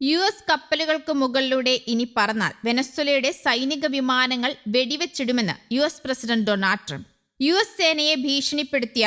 U S കപ്പലുകൾക്ക് മുകളിലൂടെ ഇനി പറന്നാൽ വെനസ്വലയുടെ സൈനിക വിമാനങ്ങൾ വെടിവെച്ചിടുമെന്ന് U S president Donald Trump. U S സേനയെ ഭീഷണിപ്പെടുത്തിയ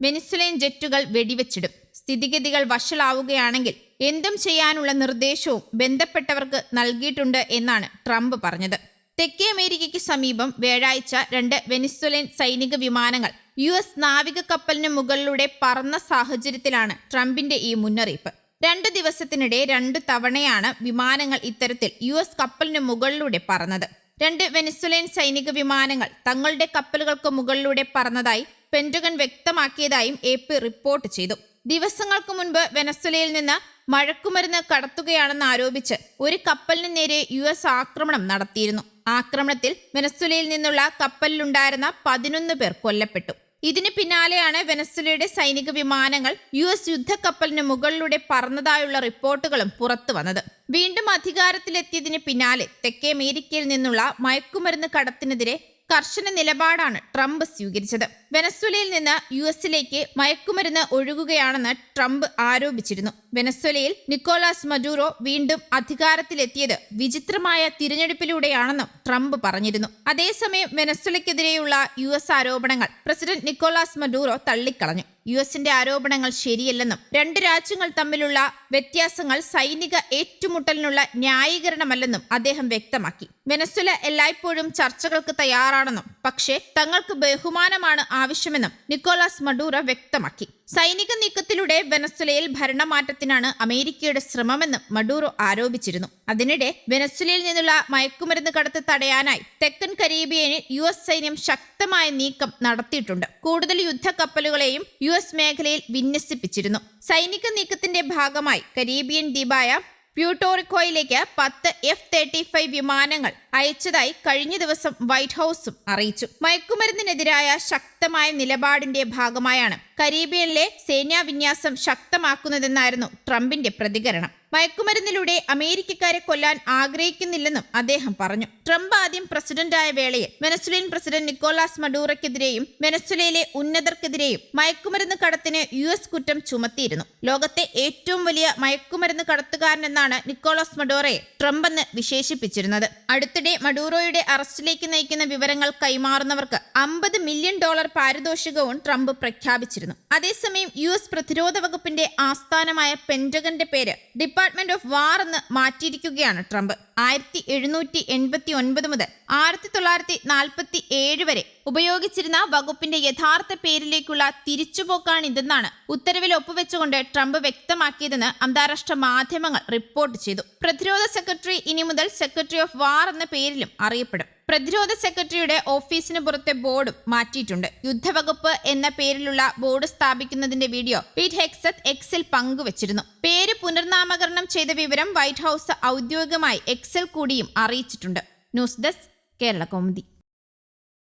വെനസ്വലയൻ ജെറ്റുകൾ വെടിവെച്ചിടും. സ്ഥിതിഗതികൾ വഷളാവുകയാണെങ്കിൽ എന്തും ചെയ്യാനുള്ള നിർദ്ദേശവും ബന്ധപ്പെട്ടവർക്ക് നൽകിയിട്ടുണ്ട് എന്നാണ് ട്രംപ് പറഞ്ഞത്. തെക്കേ അമേരിക്കയ്ക്ക് സമീപം വ്യാഴാഴ്ച രണ്ട് വെനിസ്വലൻ സൈനിക വിമാനങ്ങൾ യു എസ് നാവിക കപ്പലിന് മുകളിലൂടെ പറന്ന സാഹചര്യത്തിലാണ് ട്രംപിന്റെ ഈ മുന്നറിയിപ്പ്. രണ്ടു ദിവസത്തിനിടെ രണ്ട് തവണയാണ് വിമാനങ്ങൾ ഇത്തരത്തിൽ യു എസ് കപ്പലിന് മുകളിലൂടെ പറന്നത്. രണ്ട് വെനിസ്വലൻ സൈനിക വിമാനങ്ങൾ തങ്ങളുടെ കപ്പലുകൾക്ക് മുകളിലൂടെ പറന്നതായി പെന്റഗൺ വ്യക്തമാക്കിയതായും എ പി റിപ്പോർട്ട് ചെയ്തു. ദിവസങ്ങൾക്ക് മുൻപ് വെനസുലയിൽ നിന്ന് മഴക്കുമരുന്ന് കടത്തുകയാണെന്ന് ആരോപിച്ച് ഒരു കപ്പലിന് നേരെ യു എസ് ആക്രമണം നടത്തിയിരുന്നു. ആക്രമണത്തിൽ വെനസുലയിൽ നിന്നുള്ള കപ്പലിലുണ്ടായിരുന്ന പതിനൊന്ന് പേർ കൊല്ലപ്പെട്ടു. ഇതിന് പിന്നാലെയാണ് വെനസ്വലയുടെ സൈനിക വിമാനങ്ങൾ യു എസ് യുദ്ധക്കപ്പലിന് മുകളിലൂടെ പറന്നതായുള്ള റിപ്പോർട്ടുകളും പുറത്തു വന്നത്. വീണ്ടും അധികാരത്തിലെത്തിയതിന് പിന്നാലെ തെക്കേ അമേരിക്കയിൽ നിന്നുള്ള മയക്കുമരുന്ന് കടത്തിനെതിരെ കർശന നിലപാടാണ് ട്രംപ് സ്വീകരിച്ചത്. വെനസ്വലയിൽ നിന്ന് യു എസിലേക്ക് മയക്കുമരുന്ന് ഒഴുകുകയാണെന്ന് ട്രംപ് ആരോപിച്ചിരുന്നു. വെനസ്വലയിൽ നിക്കോളാസ് മഡൂറോ വീണ്ടും അധികാരത്തിലെത്തിയത് വിചിത്രമായ തിരഞ്ഞെടുപ്പിലൂടെയാണെന്നും ട്രംപ് പറഞ്ഞിരുന്നു. അതേസമയം വെനസ്വലയ്ക്കെതിരെയുള്ള യു എസ് ആരോപണങ്ങൾ പ്രസിഡന്റ് നിക്കോളാസ് മഡൂറോ തള്ളിക്കളഞ്ഞു. യു എസിന്റെ ആരോപണങ്ങൾ ശരിയല്ലെന്നും രണ്ട് രാജ്യങ്ങൾ തമ്മിലുള്ള വ്യത്യാസങ്ങൾ സൈനിക ഏറ്റുമുട്ടലിനുള്ള ന്യായീകരണമല്ലെന്നും അദ്ദേഹം വ്യക്തമാക്കി. വെനസ്വല എല്ലായ്പ്പോഴും ചർച്ചകൾക്ക് തയ്യാറാണെന്നും പക്ഷേ തങ്ങൾക്ക് ബഹുമാനമാണ് ആവശ്യമെന്നും നിക്കോളാസ് മഡൂറ വ്യക്തമാക്കി. സൈനിക നീക്കത്തിലൂടെ വെനസ്വലയിൽ ഭരണമാറ്റത്തിനാണ് അമേരിക്കയുടെ ശ്രമമെന്ന് മഡൂറോ ആരോപിച്ചിരുന്നു. അതിനിടെ വെനസ്വലയിൽ നിന്നുള്ള മയക്കുമരുന്ന് കടത്ത് തടയാനായി തെക്കൻ കരീബിയനിൽ യു എസ് സൈന്യം ശക്തമായ നീക്കം നടത്തിയിട്ടുണ്ട്. കൂടുതൽ യുദ്ധക്കപ്പലുകളെയും യു എസ് മേഖലയിൽ വിന്യസിപ്പിച്ചിരുന്നു. സൈനിക നീക്കത്തിന്റെ ഭാഗമായി കരീബിയൻ ദ്വീപായ പ്യൂട്ടോറിക്കോയിലേക്ക് പത്ത് എഫ് തേർട്ടി ഫൈവ് വിമാനങ്ങൾ അയച്ചതായി കഴിഞ്ഞ ദിവസം വൈറ്റ് ഹൌസും അറിയിച്ചു. മയക്കുമരുന്നിനെതിരായ ശക്തമായ നിലപാടിന്റെ ഭാഗമായാണ് കരീബിയനിലെ സേനാവിന്യാസം ശക്തമാക്കുന്നതെന്നായിരുന്നു ട്രംപിന്റെ പ്രതികരണം. മയക്കുമരുന്നിലൂടെ അമേരിക്കക്കാരെ കൊല്ലാൻ ആഗ്രഹിക്കുന്നില്ലെന്നും അദ്ദേഹം പറഞ്ഞു. ട്രംപ് ആദ്യം പ്രസിഡന്റായ വേളയിൽ വെനസ്വലൻ പ്രസിഡന്റ് നിക്കോളാസ് മഡൂറയ്ക്കെതിരെയും വെനസ്വലയിലെ ഉന്നതർക്കെതിരെയും മയക്കുമരുന്ന് കടത്തിന് യു എസ് കുറ്റം ചുമത്തിയിരുന്നു. ലോകത്തെ ഏറ്റവും വലിയ മയക്കുമരുന്ന് കടത്തുകാരനെന്നാണ് നിക്കോളാസ് മഡോറയെ ട്രംപ് എന്ന് വിശേഷിപ്പിച്ചിരുന്നത്. അടുത്തിടെ മഡൂറോയുടെ അറസ്റ്റിലേക്ക് നയിക്കുന്ന വിവരങ്ങൾ കൈമാറുന്നവർക്ക് അമ്പത് മില്യൺ ഡോളർ പാരിതോഷികവും ട്രംപ് പ്രഖ്യാപിച്ചിരുന്നു. അതേസമയം യു എസ് പ്രതിരോധ വകുപ്പിന്റെ ആസ്ഥാനമായ പെന്റഗന്റെ പേര് ഡിപ്പാർട്ട്മെന്റ് ഓഫ് വാർ എന്ന് മാറ്റിയിരിക്കുകയാണ് ട്രംപ്. ആയിരത്തി എഴുന്നൂറ്റി എൺപത്തി ഒൻപത് മുതൽ ആയിരത്തി തൊള്ളായിരത്തി നാൽപ്പത്തി ഏഴ് വരെ ഉപയോഗിച്ചിരുന്ന വകുപ്പിന്റെ യഥാർത്ഥ പേരിലേക്കുള്ള തിരിച്ചുപോക്കാണ് തിരിച്ചുപോക്കാണിതെന്നാണ് ഉത്തരവിൽ ഒപ്പുവെച്ചുകൊണ്ട് ട്രംപ് വ്യക്തമാക്കിയതെന്ന് അന്താരാഷ്ട്ര മാധ്യമങ്ങൾ റിപ്പോർട്ട് ചെയ്തു. പ്രതിരോധ സെക്രട്ടറി ഇനി മുതൽ സെക്രട്ടറി ഓഫ് വാർ എന്ന പേരിലും അറിയപ്പെടും. പ്രതിരോധ സെക്രട്ടറിയുടെ ഓഫീസിന് പുറത്തെ ബോർഡും മാറ്റിയിട്ടുണ്ട്. യുദ്ധവകുപ്പ് എന്ന പേരിലുള്ള ബോർഡ് സ്ഥാപിക്കുന്നതിന്റെ വീഡിയോ പീറ്റ് ഹെക്സത്ത് എക്സിൽ പങ്കുവച്ചിരുന്നു. പേര് പുനർനാമകരണം ചെയ്ത വിവരം വൈറ്റ് ഹൗസ് ഔദ്യോഗികമായി എക്സൽ കൂടിയും അറിയിച്ചിട്ടുണ്ട്. News desk Kerala Kaumudi